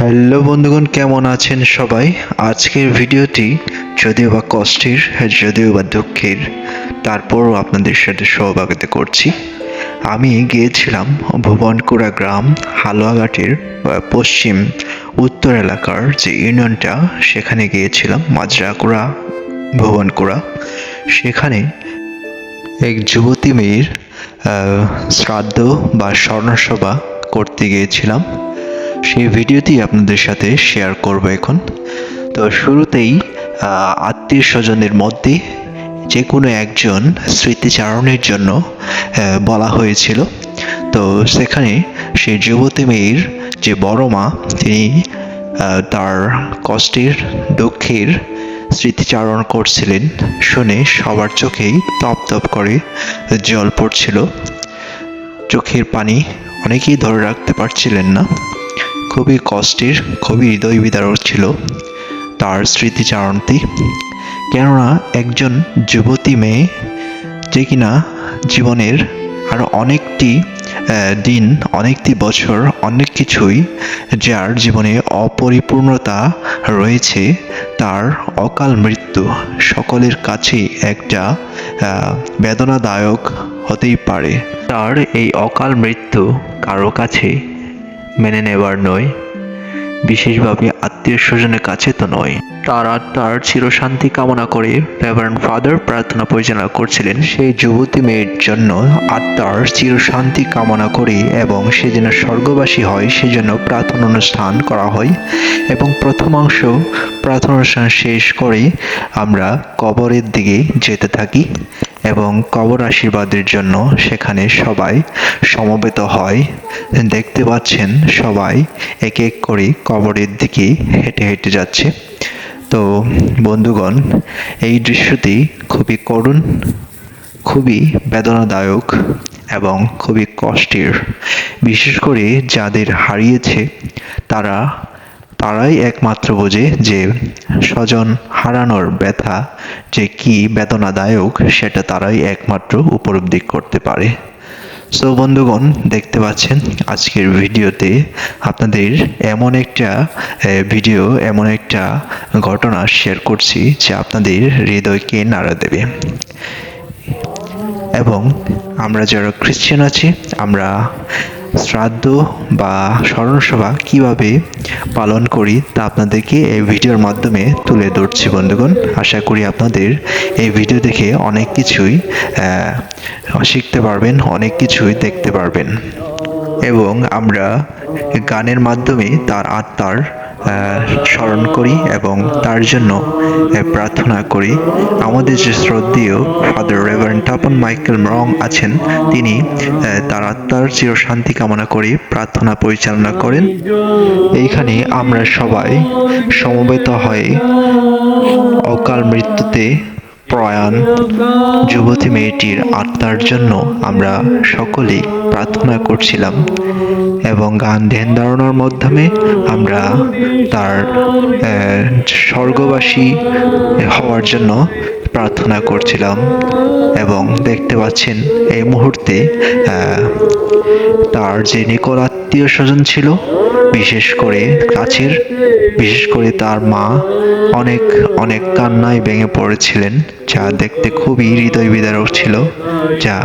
Hello বন্ধুগণ, কেমন আছেন সবাই? আজকের ভিডিওটি যদিও বা কষ্টের, যদিও বা দুঃখের, তারপরও আপনাদের সাথে সহভাগিতা করছি। আমি গিয়েছিলাম ভুবনকুড়া গ্রাম, হালুয়াঘাটের পশ্চিম উত্তর এলাকার যে ইউনিয়নটা, সেখানে গিয়েছিলাম মাজরাকুড়া ভুবনকুড়া। সেখানে এক যুবতী মেয়ের শ্রাদ্ধ বা স্বর্ণসভা করতে গিয়েছিলাম। সেই ভিডিওটি আপনাদের সাথে শেয়ার করব এখন। তো শুরুতেই আত্মীয় স্বজনের মধ্যে যে কোনো একজন স্মৃতিচারণের জন্য বলা হয়েছিল। তো সেখানে সেই যুবতী মেয়ের যে বড় মা, তিনি তার কষ্টের, দুঃখের স্মৃতিচারণ করছিলেন শুনে সবার চোখেই তপ তপ করে জল পড়ছিল। চোখের পানি অনেকেই ধরে রাখতে পারছিলেন না। খুবই কষ্টের, খুবই হৃদয় বিদারক ছিল তার স্মৃতিচারণটি। কেননা একজন যুবতী মেয়ে যে কিনা জীবনের আরও অনেকটি দিন, অনেকটি বছর, অনেক কিছুই যার জীবনে অপরিপূর্ণতা রয়েছে, তার অকাল মৃত্যু সকলের কাছেই একটা বেদনাদায়ক হতেই পারে। তার এই অকাল মৃত্যু কারও কাছে মেনে নেবার নয়। বিশেষভাবে আত্মীয় স্বজনের কাছে তো নয়। তারা তার চিরশান্তি কামনা করে রেভারেন্ড ফাদার প্রার্থনা পরিচালনা করছিলেন সেই যুবতী মেয়ের জন্য আত্মার চিরশান্তি কামনা করে এবং সে যেন স্বর্গবাসী হয় সেজন্য প্রার্থনা অনুষ্ঠান করা হয় এবং প্রথম অংশ প্রার্থনা অনুষ্ঠান শেষ করে আমরা কবরের দিকে যেতে থাকি। এবং কবর আশীর্বাদের জন্য সেখানে সবাই সমবেত হয়। দেখতে পাচ্ছেন সবাই এক এক করে কবরের দিকে হেঁটে হেঁটে যাচ্ছে। তো বন্ধুগণ, এই দৃশ্যটি খুবই করুণ, খুবই বেদনাদায়ক এবং খুবই কষ্টের। বিশেষ করে যাদের হারিয়েছে, তারা তারাই একমাত্র বোঝে যে স্বজন হারানোর ব্যথা যে কি বেদনাদায়ক, সেটা তারাই একমাত্র উপলব্ধি করতে পারে। সো বন্ধুগণ, দেখতে পাচ্ছেন, আজকের ভিডিওতে আপনাদের এমন একটা ভিডিও, এমন একটা ঘটনা শেয়ার করছি যে আপনাদের হৃদয়কে নাড়া দেবে। এবং আমরা যারা খ্রিশ্চান আছি, আমরা শ্রাদ্ধ বা স্মরণসভা কীভাবে পালন করি তা আপনাদেরকে এই ভিডিওর মাধ্যমে তুলে ধরছি, বন্ধুগণ। আশা করি আপনাদের এই ভিডিও দেখে অনেক কিছুই শিখতে পারবেন, অনেক কিছুই দেখতে পারবেন। এবং আমরা গানের মাধ্যমে তার আত্মার স্মরণ করি এবং তার জন্য প্রার্থনা করি। আমাদের যে শ্রদ্ধেয় father reverend Tapan Michael Rong আছেন, তিনি তার আত্মার চির শান্তি কামনা করে প্রার্থনা পরিচালনা করেন। এইখানে আমরা সবাই সমবেত হয়ে অকাল মৃত্যুতে প্রয়াণ। যুবতী মেয়েটির আত্মার জন্য আমরা সকলেই প্রার্থনা করছিলাম এবং গান ধ্যান ধারণার মাধ্যমে আমরা তার স্বর্গবাসী হওয়ার জন্য প্রার্থনা করছিলাম এবং দেখতে পাচ্ছেন এই মুহূর্তে তার যে নিকট আত্মীয় স্বজন ছিল, বিশেষ করে কাছের, বিশেষ করে তার মা, অনেক অনেক কান্নায় ভেঙে পড়েছিলেন, যা দেখতে খুবই হৃদয় বিদারক ছিল, যা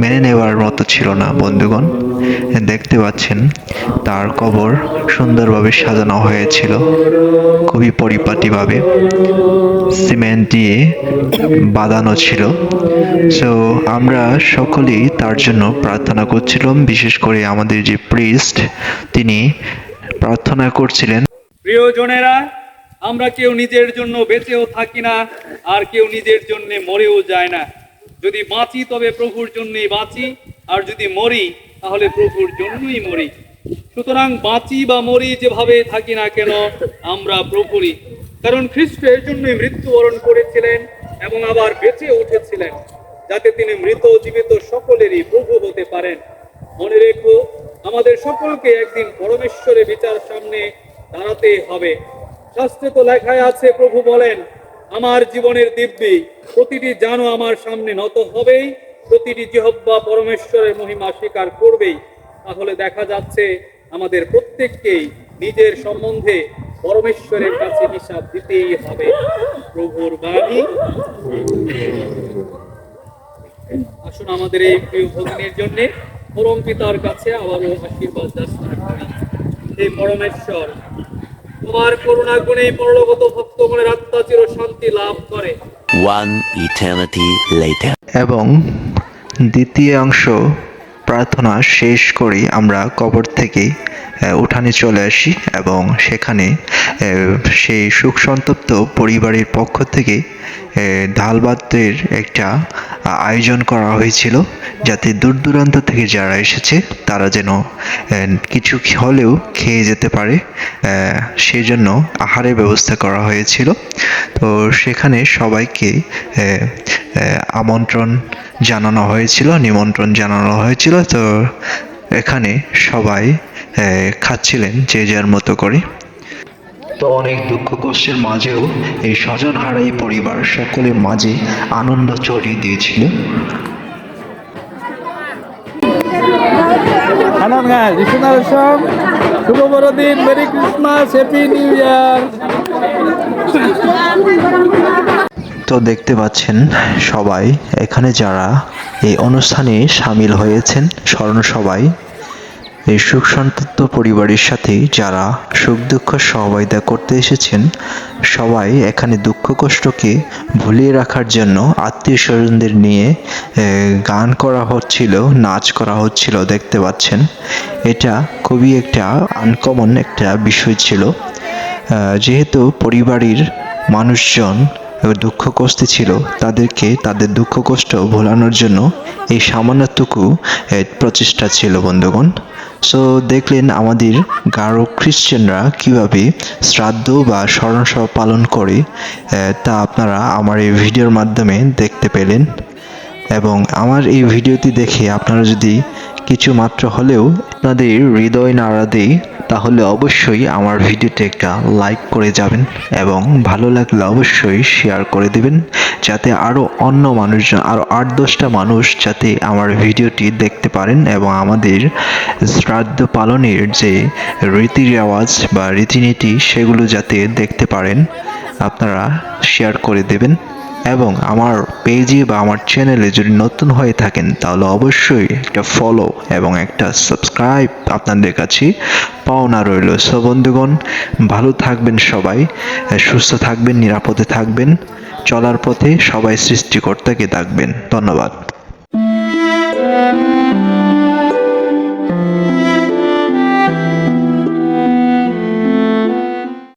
মেনে নেওয়ার মতো ছিল না, বন্ধুগণ। দেখতে পাচ্ছেন, তার কবর সুন্দরভাবে সাজানো হয়েছিল, খুবই পরিপাটিভাবে। সিমেন্ট দিয়ে বাঁধানো ছিল। সো আমরা সকলেই তার জন্য প্রার্থনা করছিলাম, বিশেষ করে আমাদের যে প্রিস্ট তিনি প্রার্থনা করছিলেন। প্রিয়জনেরা, আমরা কেউ নিজের জন্য বেঁচেও থাকি না, আর কেউ নিজের জন্য মরেও যায় না। যদি বাঁচি, তবে প্রভুর জন্যই বাঁচি, আর যদি মরি, তাহলে প্রভুর জন্যই মরি। সুতরাং বাঁচি বা মরি যেভাবে থাকি না কেন, আমরা প্রভুরই। কারণ খ্রিস্ট এর জন্যই মৃত্যুবরণ করেছিলেন এবং আবার বেঁচে উঠেছিলেন, যাতে তিনি মৃত জীবিত সকলেরই প্রভু হতে পারেন। মনে রেখো, আমাদের সকলকে একদিন পরমেশ্বরের বিচার সামনে দাঁড়াতে হবে। শাস্ত্রে তো লেখায় আছে, প্রভু বলেন, আমার জীবনের দিব্যি প্রতিটি জানো আমার সামনে নত হবেই, প্রতিটি জিহব্বা পরমেশ্বরের মহিমা স্বীকার করবেই। তাহলে দেখা যাচ্ছে, আমাদের প্রত্যেককেই নিজের সম্বন্ধে পরমেশ্বরের কাছে হিসাব দিতেই হবে প্রভুর বাণী। আসুন আমাদের এই প্রিয় ভগিনীর জন্য পরম পিতার কাছে আবারও আশীর্বাদ হে পরমেশ্বর তোমার করুণা গুণে পরলোকত ভক্তগণের আত্মা চির শান্তি লাভ করে। One eternity later. এবং দ্বিতীয় অংশ প্রার্থনা শেষ করে আমরা কবর থেকে। উঠানে চলে আসি এবং সেখানে সেই সুখ সন্তপ্ত পরিবারের পক্ষ থেকে বাদ্যের একটা আয়োজন করা হয়েছিল যাতে দূর দূরান্ত থেকে যারা এসেছে তারা যেন কিছু হলেও খেয়ে যেতে পারে। আহ, সেই জন্য আহারের ব্যবস্থা করা হয়েছিল। তো সেখানে সবাইকে আমন্ত্রণ জানানো হয়েছিল নিমন্ত্রণ জানানো হয়েছিল। তো এখানে সবাই খাচ্ছিলেন যে যার মতো করে। তো অনেক দুঃখ কষ্টের মাঝেও এই স্বজন হারাই পরিবার সকলের মাঝে আনন্দ ছড়িয়ে দিয়েছিল। আনন্দ গাছ বিশ্বনাথ শুভ বড়দিন merry Christmas happy new year. তো দেখতে পাচ্ছেন সবাই এখানে যারা এই অনুষ্ঠানে সামিল হয়েছেন স্মরণ সবাই। এই সুখ সন্তপ্ত পরিবারের সাথে যারা সুখ দুঃখ সহবাইতা করতে এসেছেন, সবাই এখানে দুঃখ কষ্টকে ভুলিয়ে রাখার জন্য আত্মীয় স্বজনদের নিয়ে গান করা হচ্ছিল, নাচ করা হচ্ছিল, দেখতে পাচ্ছেন। এটা খুবই একটা আনকমন একটা বিষয় ছিল। যেহেতু পরিবারের মানুষজন দুঃখ কষ্টে ছিল তাদেরকে তাদের দুঃখ কষ্ট ভোলানোর জন্য এই সামান্যটুকু প্রচেষ্টা ছিল, বন্ধুগণ। সো দেখলেন আমাদের গারো খ্রিশ্চানরা কীভাবে শ্রাদ্ধ বা স্মরণসভা পালন করে তা আপনারা আমার এই ভিডিওর মাধ্যমে দেখতে পেলেন। এবং আমার এই ভিডিওটি দেখে আপনারা যদি কিছু মাত্র হলেও আপনাদের হৃদয় নাড়া দেয় তাহলে অবশ্যই আমার ভিডিওতে একটা লাইক করে যাবেন এবং ভালো লাগলে অবশ্যই শেয়ার করে দিবেন যাতে আরও অন্য মানুষজন আরও আট দশটা মানুষ যাতে আমার ভিডিওটি দেখতে পারেন এবং আমাদের শ্রাদ্ধ পালনের যে রীতি রেওয়াজ বা রীতিনীতি, সেগুলো যাতে দেখতে পারেন। আপনারা শেয়ার করে দেবেন। এবং আমার পেজে বা আমার চ্যানেলে যদি নতুন হয়ে থাকেন, তাহলে অবশ্যই একটা ফলো এবং একটা সাবস্ক্রাইব আপনাদের কাছে পাওনা রইল। সো বন্ধুগণ, ভালো থাকবেন সবাই সুস্থ থাকবেন, নিরাপদে থাকবেন, চলার পথে সবাই সৃষ্টিকর্তাকে ডাকবেন ধন্যবাদ।